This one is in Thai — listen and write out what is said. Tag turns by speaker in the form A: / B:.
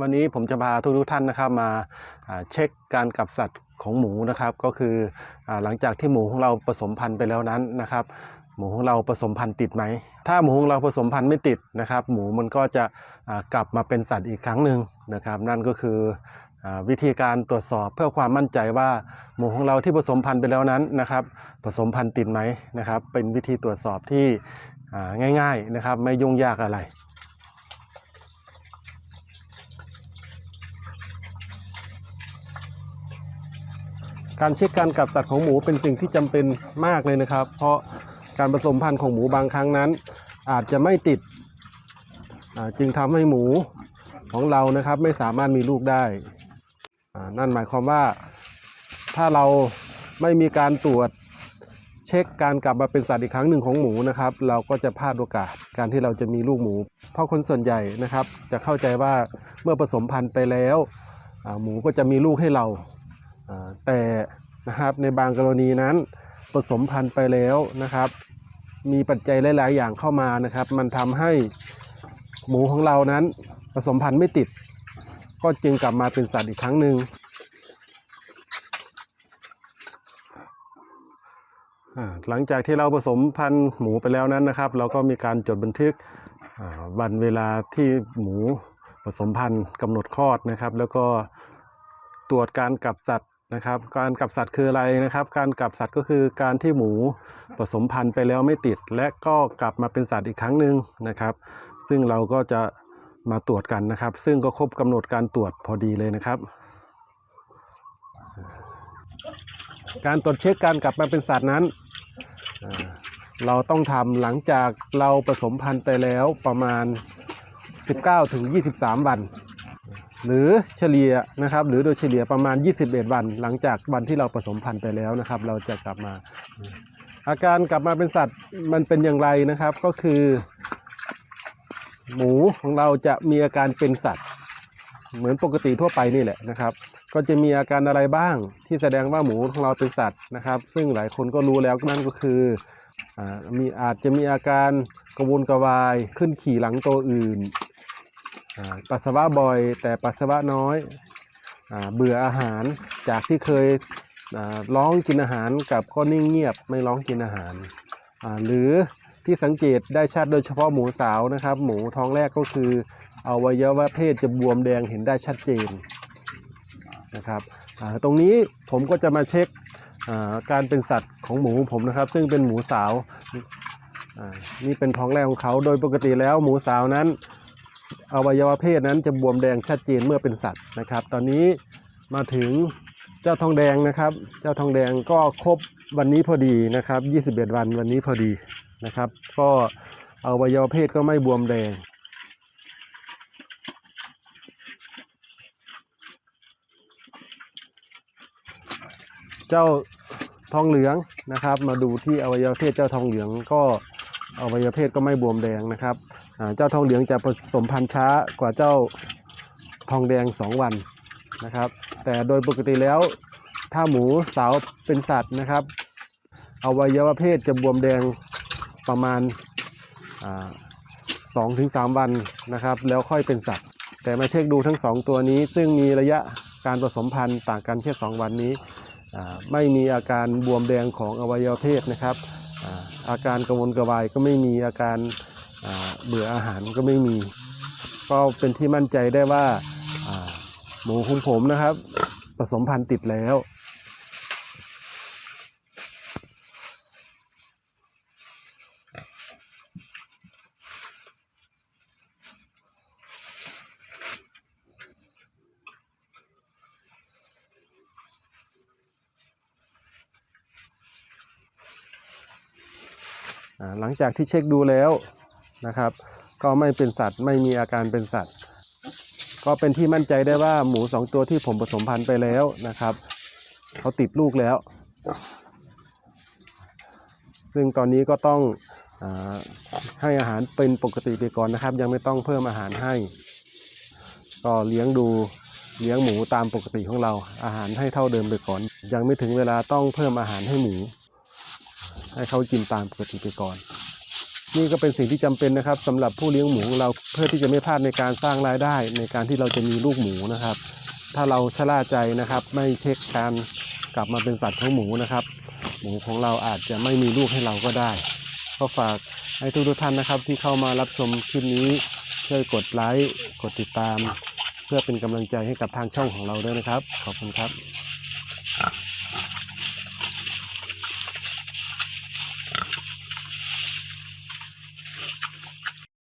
A: วันนี้ผมจะพาทุกทุกท่านนะครับมาเช็คการกลับสัตว์ของหมูนะครับ ก็คืออหลังจากที่หมูของเราผสมพันธุ์ไปแล้วนั้นนะครับ หมูของเราผสมพันธุ์ติดไหม ถ้าหมูของเราผสมพันธุ์ไม่ติดนะครับ หมูมันก็จะกลับมาเป็นสัตว์อีกครั้งหนึ่งนะครับ นั่นก็คือวิธีการตรวจสอบเพื่อความมั่นใจว่าหมูของเราที่ผสมพันธุ์ไปแล้วนั้นนะครับ ผสมพันธุ์ติดไหมนะครับ เป็นวิธีตรวจสอบที่ง่าย ๆนะครับ ไม่ยุ่งยากอะไร การเช็คการกับสัตว์ของหมูเป็นสิ่งที่จำเป็นมากเลยนะครับ เพราะการผสมพันธุ์ของหมูบางครั้งนั้น อาจจะไม่ติด จึงทำให้หมูของเรานะครับ ไม่สามารถมีลูกได้นั่นหมายความว่าถ้าเราไม่มีการตรวจเช็คการกลับมาเป็นสัตว์อีกครั้งหนึ่งของหมูนะครับ เราก็จะพลาดโอกาสการที่เราจะมีลูกหมู เพราะคนส่วนใหญ่นะครับ จะเข้าใจว่าเมื่อผสมพันธุ์ไปแล้ว หมูก็จะมีลูกให้เรา แต่นะครับในบางกรณีนั้นผสมพันธุ์ไปแล้วนะครับ มีปัจจัยหลาย ๆ อย่างเข้ามานะครับ มันทำให้หมูของเรานั้นผสมพันธุ์ไม่ติด ก็จึงกลับมาเป็นสัตว์อีกครั้งหนึ่งหลังจากที่เราผสมพันธุ์หมูไปแล้วนั้นนะครับ เราก็มีการจดบันทึกวันเวลาที่หมูผสมพันธุ์กำหนดคลอดนะครับ แล้วก็ตรวจการกลับสัตว์ นะครับ การกลับสัตว์คืออะไรนะครับ การกลับสัตว์ก็คือการที่หมูผสมพันธุ์ไปแล้วไม่ติด และก็กลับมาเป็นสัตว์อีกครั้งหนึ่งนะครับ ซึ่งเราก็จะมาตรวจกันนะครับ ซึ่งก็ครบกำหนดการตรวจพอดีเลยนะครับ การตรวจเช็คการกลับมาเป็นสัตว์นั้น เราต้องทำหลังจากเราผสมพันธุ์ไปแล้วประมาณ 19-23 วัน หรือเฉลี่ยนะครับหรือโดยเฉลี่ยประมาณ 21 วันหลังจากวันที่เราผสมพันธุ์ไปแล้วนะครับ เราจะกลับมา อาการกลับมาเป็นสัตว์มันเป็นอย่างไรนะครับก็คือ หมูของเราจะมีอาการเป็นสัตว์ เหมือนปกติทั่วไปนี่แหละนะครับ ก็จะมีอาการอะไรบ้างที่แสดงว่าหมูของเราเป็นสัตว์นะครับ ซึ่งหลายคนก็รู้แล้วนั่นก็คืออมีอาจจะมีอาการกระวนกระวายขึ้นขี่หลังตัวอื่น ปัสสาวะบ่อย แต่ปัสสาวะน้อยอเบื่ออาหารจากที่เคยร้องกินอาหารกับก็นิ่งเงียบไม่ร้องกินอาหาร หรือที่สังเกตได้ชัดโดยเฉพาะหมูสาวนะครับ หมูท้องแรกก็คืออวัยวะเพศจะบวมแดงเห็นได้ชัดเจนนะครับตรงนี้ผมก็จะมาเช็คการเป็นสัตว์ของหมูผมนะครับ ซึ่งเป็นหมูสาวนี่เป็นท้องแรกของเขาโดยปกติแล้วหมูสาวนั้น อวัยวะเพศนั้นจะบวมแดงชัดเจนเมื่อเป็นสัตว์นะครับ ตอนนี้มาถึงเจ้าทองแดงนะครับ เจ้าทองแดงก็ครบวันนี้พอดีนะครับ 21 วันวันนี้พอดีนะครับ ก็อวัยวะเพศก็ไม่บวมแดงเจ้าทองเหลืองนะครับ มาดูที่อวัยวะเพศเจ้าทองเหลืองก็ อวัยวะเพศก็ไม่บวมแดงนะครับเจ้าทองเหลืองจะผสมพันธุ์ช้ากว่าเจ้าทองแดง 2 วันนะครับ แต่โดยปกติแล้วถ้าหมูสาวเป็นสัตว์นะครับอวัยวะเพศจะบวมแดงประมาณสองถึงสามวันนะครับ แล้วค่อยเป็นสัตว์ แต่มาเช็คดูทั้งสองตัวนี้ ซึ่งมีระยะการผสมพันธุ์ต่างกันแค่สองวันนี้ ไม่มีอาการบวมแดงของอวัยวะเพศนะครับ อาการกระวนกระวายก็ไม่มีอาการเบื่ออาหารก็ไม่มี ก็เป็นที่มั่นใจได้ว่าอ่าหมูของผมนะครับ ผสมพันธุ์ติดแล้ว หลังจากที่เช็คดูแล้วนะครับ ก็ไม่เป็นสัตว์ไม่มีอาการเป็นสัตว์ ก็เป็นที่มั่นใจได้ว่าหมูสองตัวที่ผมผสมพันธุ์ไปแล้วนะครับเขาติดลูกแล้ว ซึ่งตอนนี้ก็ต้องอให้อาหารเป็นปกติไปก่อนนะครับ ยังไม่ต้องเพิ่มอาหารให้ ก็เลี้ยงดูเลี้ยงหมูตามปกติของเราอาหารให้เท่าเดิมไปก่อน ยังไม่ถึงเวลาต้องเพิ่มอาหารให้หมู ให้เขากินตามปกติไปก่อน นี่ก็เป็นสิ่งที่จำเป็นนะครับสำหรับผู้เลี้ยงหมูของเราเพื่อที่จะไม่พลาดในการสร้างรายได้ ในการที่เราจะมีลูกหมูนะครับ ถ้าเราชะล่าใจนะครับ ไม่เช็คการกลับมาเป็นสัตว์ของหมูนะครับ หมูของเราอาจจะไม่มีลูกให้เราก็ได้ ก็ฝากให้ทุกทุกท่านนะครับ ที่เข้ามารับชมคลิปนี้ช่วยกดไลค์กดติดตาม เพื่อเป็นกำลังใจให้กับทางช่องของเราด้วยนะครับ ขอบคุณครับ